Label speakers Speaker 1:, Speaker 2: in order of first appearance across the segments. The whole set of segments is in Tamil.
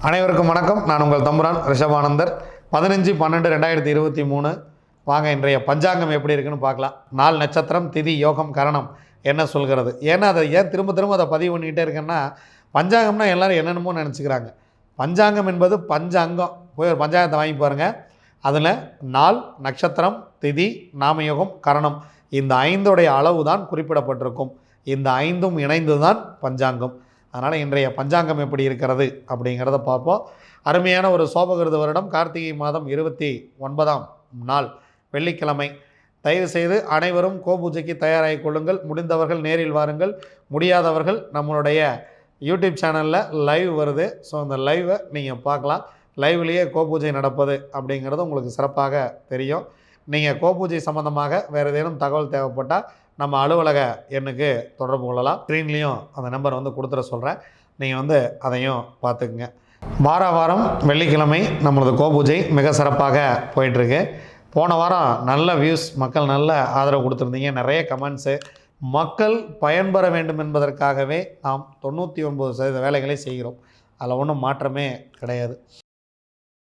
Speaker 1: அனைவருக்கும் வணக்கம். நான் உங்கள் தம்புரான் ரிஷபானந்தர். பதினஞ்சு பன்னெண்டு ரெண்டாயிரத்தி இருபத்தி மூணு. வாங்க இன்றைய பஞ்சாங்கம் எப்படி இருக்குன்னு பார்க்கலாம். நாள் நட்சத்திரம் திதி யோகம் கரணம். என்ன சொல்கிறது? ஏன்னா அதை ஏன் திரும்ப திரும்ப அதை பதிவு பண்ணிக்கிட்டே இருக்கேன்னா பஞ்சாங்கம்னா எல்லாரும் என்னென்னமோ நினச்சிக்கிறாங்க. பஞ்சாங்கம் என்பது பஞ்ச அங்கம் போய் ஒரு பஞ்சாங்கத்தை வாங்கி பாருங்கள் அதில் நாள் நட்சத்திரம் திதி நாமயோகம் கரணம். இந்த ஐந்தோடைய அளவு தான் குறிப்பிடப்பட்டிருக்கும். இந்த ஐந்தும் இணைந்து தான் பஞ்சாங்கம். அதனால் இன்றைய பஞ்சாங்கம் எப்படி இருக்கிறது அப்படிங்கிறத பார்ப்போம். அருமையான ஒரு சோபகிருத வருடம் கார்த்திகை மாதம் இருபத்தி ஒன்பதாம் நாள் வெள்ளிக்கிழமை. தயவுசெய்து அனைவரும் கோபூஜைக்கு தயாராகி கொள்ளுங்கள். முடிந்தவர்கள் நேரில் வாருங்கள். முடியாதவர்கள் நம்மளுடைய யூடியூப் சேனலில் லைவ் வருது. ஸோ அந்த லைவை நீங்கள் பார்க்கலாம். லைவ்லேயே கோபூஜை நடப்பது அப்படிங்கிறது உங்களுக்கு சிறப்பாக தெரியும். நீங்கள் கோபூஜை சம்மந்தமாக வேறு ஏதேனும் தகவல் தேவைப்பட்டால் நம்ம அலுவலக எண்ணுக்கு தொடர்பு கொள்ளலாம். ஸ்க்ரீன்லேயும் அந்த நம்பர் வந்து கொடுத்துட சொல்கிறேன் நீங்கள் வந்து அதையும் பார்த்துக்குங்க. வார வாரம் வெள்ளிக்கிழமை நம்மளது கோபூஜை மிக சிறப்பாக போயிட்டுருக்கு. போன வாரம் நல்ல வியூஸ் மக்கள் நல்ல ஆதரவு கொடுத்துருந்தீங்க. நிறைய கமெண்ட்ஸு மக்கள் பயன்பெற வேண்டும் என்பதற்காகவே நாம் தொண்ணூற்றி ஒன்பது சதவீத வேலைகளை செய்கிறோம். அதில் ஒன்றும் மாற்றமே கிடையாது.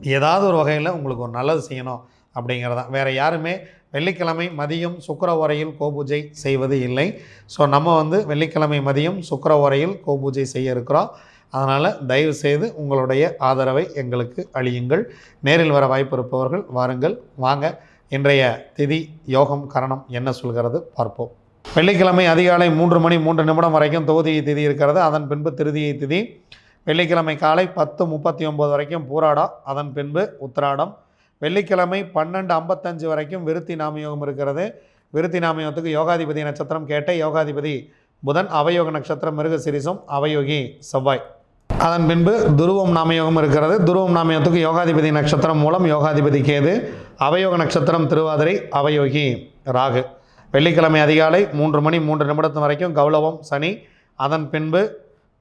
Speaker 1: ஏதாவது ஒரு வகையில் உங்களுக்கு ஒரு நல்லது செய்யணும் அப்படிங்கிறது. தான் வேறு யாருமே வெள்ளிக்கிழமை மதியம் சுக்கர உரையில் கோபூஜை செய்வது இல்லை. ஸோ நம்ம வந்து வெள்ளிக்கிழமை மதியம் சுக்கர உரையில் கோபூஜை செய்ய இருக்கிறோம். அதனால் தயவு செய்து உங்களுடைய ஆதரவை எங்களுக்கு அழியுங்கள் நேரில் வர வாய்ப்பு இருப்பவர்கள் வாருங்கள். வாங்க இன்றைய திதி யோகம் கரணம் என்ன சொல்கிறது பார்ப்போம். வெள்ளிக்கிழமை அதிகாலை மூன்று மணி மூன்று நிமிடம் வரைக்கும் தொகுதியை திதி இருக்கிறது. அதன் பின்பு திருதியை திதி. வெள்ளிக்கிழமை காலை பத்து முப்பத்தி ஒம்பது வரைக்கும் பூராடம் அதன் பின்பு உத்திராடம். வெள்ளிக்கிழமை பன்னெண்டு ஐம்பத்தஞ்சு வரைக்கும் விருத்தி நாமயோகம் இருக்கிறது. விருத்தி நாமயோகத்துக்கு யோகாதிபதி நட்சத்திரம் கேட்ட யோகாதிபதி புதன் அவயோக நட்சத்திரம் மிருகசிரிசம் அவயோகி செவ்வாய். அதன் பின்பு துருவம் நாமயோகம் இருக்கிறது. துருவம் நாமயோகத்துக்கு யோகாதிபதி நட்சத்திரம் மூலம் யோகாதிபதி கேது அவயோக நட்சத்திரம் திருவாதிரை அவயோகி ராகு. வெள்ளிக்கிழமை அதிகாலை மூன்று மணி மூன்று நிமிடத்து வரைக்கும் கௌளவம் சனி. அதன் பின்பு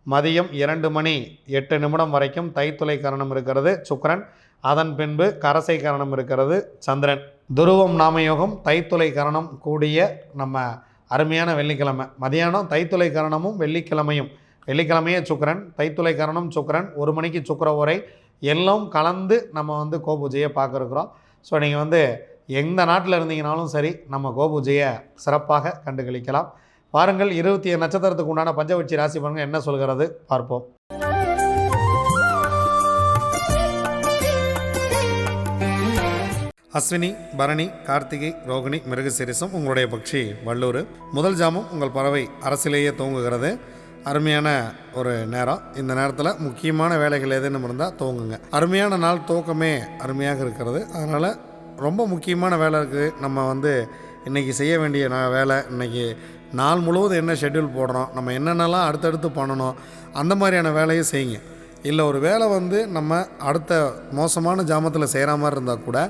Speaker 1: மதியம் இரண்டு மணி எட்டு நிமிடம் வரைக்கும் தைத்துளை கரணம் இருக்கிறது சுக்கரன். அதன் பின்பு கரசை கரணம் இருக்கிறது சந்திரன். துருவம் நாமயோகம் தைத்துளை கரணம் கூடிய நம்ம அருமையான வெள்ளிக்கிழமை. மதியானம் தைத்துளை கரணமும் வெள்ளிக்கிழமையும். வெள்ளிக்கிழமையே சுக்கிரன் தைத்துளை கரணம் சுக்கரன் ஒரு மணிக்கு சுக்கிர உரை எல்லாம் கலந்து நம்ம வந்து கோபூஜையை பார்க்குறோம். ஸோ நீங்கள் வந்து எந்த நாட்டில் இருந்தீங்கனாலும் சரி நம்ம கோபூஜையை சிறப்பாக கண்டுகளிக்கலாம். பாருங்கள் இருபத்தி ஏழு நட்சத்திரத்துக்கு உண்டான பஞ்சவட்சி ராசி பலன்கள் என்ன சொல்கிறது? பார்ப்போம். அஸ்வினி பரணி கார்த்திகை ரோகிணி மிருகசிரிசம் உங்களுடைய பக்ஷி வள்ளூர். முதல் ஜாமம் உங்கள் பறவை அரசிலேயே தூங்குகிறது. அருமையான ஒரு நேரம். இந்த நேரத்தில் முக்கியமான வேலைகள் எதுன்னு இருந்தால் தூங்குங்க அருமையான நாள் தூக்கமே அருமையாக இருக்கிறது. அதனால் ரொம்ப முக்கியமான வேலை இருக்குது. நம்ம வந்து இன்றைக்கி செய்ய வேண்டிய நா- வேலை இன்றைக்கி நாள் முழுவதும் என்ன ஷெட்யூல் போடுறோம் நம்ம என்னென்னலாம் அடுத்தடுத்து பண்ணணும் அந்த மாதிரியான வேலையை செய்யுங்க. இல்லை ஒரு வேலை வந்து நம்ம அடுத்த மோசமான ஜாமத்தில் செய்கிற மாதிரி இருந்தால் கூட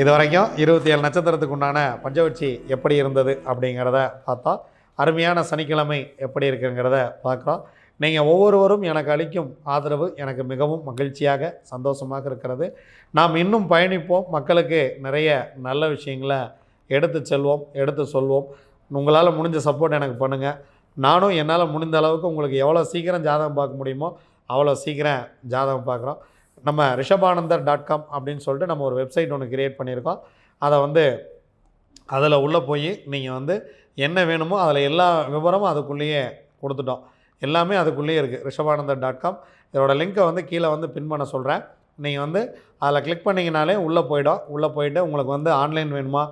Speaker 1: இது வரைக்கும் இருபத்தி ஏழு நட்சத்திரத்துக்கு உண்டான பஞ்சவட்சி எப்படி இருந்தது அப்படிங்கிறத பார்த்தா அருமையான சனிக்கிழமை எப்படி இருக்குங்கிறத பார்க்குறோம். நீங்கள் ஒவ்வொருவரும் எனக்கு அளிக்கும் ஆதரவு எனக்கு மிகவும் மகிழ்ச்சியாக சந்தோஷமாக இருக்கிறது. நாம் இன்னும் பயணிப்போம். மக்களுக்கு நிறைய நல்ல விஷயங்களை எடுத்து செல்வோம் எடுத்து சொல்வோம். உங்களால் முடிஞ்ச சப்போர்ட் எனக்கு பண்ணுங்கள் நானும் என்னால் முடிந்த அளவுக்கு உங்களுக்கு எவ்வளோ சீக்கிரம் ஜாதகம் பார்க்க முடியுமோ அவ்வளோ சீக்கிரம் ஜாதகம் பார்க்குறோம். நம்ம ரிஷபானந்தர் டாட் காம் அப்படின்னு சொல்லிட்டு நம்ம ஒரு வெப்சைட் ஒன்று கிரியேட் பண்ணியிருக்கோம். அதை வந்து அதில் உள்ளே போய் நீங்கள் வந்து என்ன வேணுமோ அதில் எல்லா விவரமும் அதுக்குள்ளேயே கொடுத்துட்டோம். எல்லாமே அதுக்குள்ளேயே இருக்குது ரிஷபானந்தர் டாட் காம் இதோட லிங்க்கை வந்து கீழே வந்து பின் பண்ண சொல்கிறேன் நீங்கள் வந்து அதில் கிளிக் பண்ணிங்கனாலே உள்ளே போயிடும். உள்ளே போயிட்டு உங்களுக்கு வந்து ஆன்லைன் வேணுமா?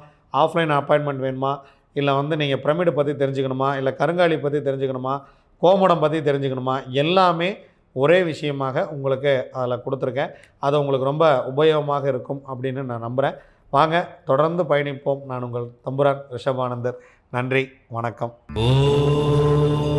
Speaker 1: ஆஃப்லைன் அப்பாயின்மெண்ட் வேணுமா? இல்லை வந்து நீங்கள் பிரமிடு பற்றி தெரிஞ்சுக்கணுமா? இல்லை கருங்காலி பற்றி தெரிஞ்சுக்கணுமா? கோமடம் பற்றி தெரிஞ்சுக்கணுமா? எல்லாமே ஒரே விஷயமாக உங்களுக்கு அதில் கொடுத்துருக்கேன். அது உங்களுக்கு ரொம்ப உபயோகமாக இருக்கும் அப்படின்னு நான் நம்புகிறேன் வாங்க தொடர்ந்து பயணிப்போம். நான் உங்கள் தம்புரான் ரிஷபானந்தர். நன்றி வணக்கம்.
Speaker 2: ஓ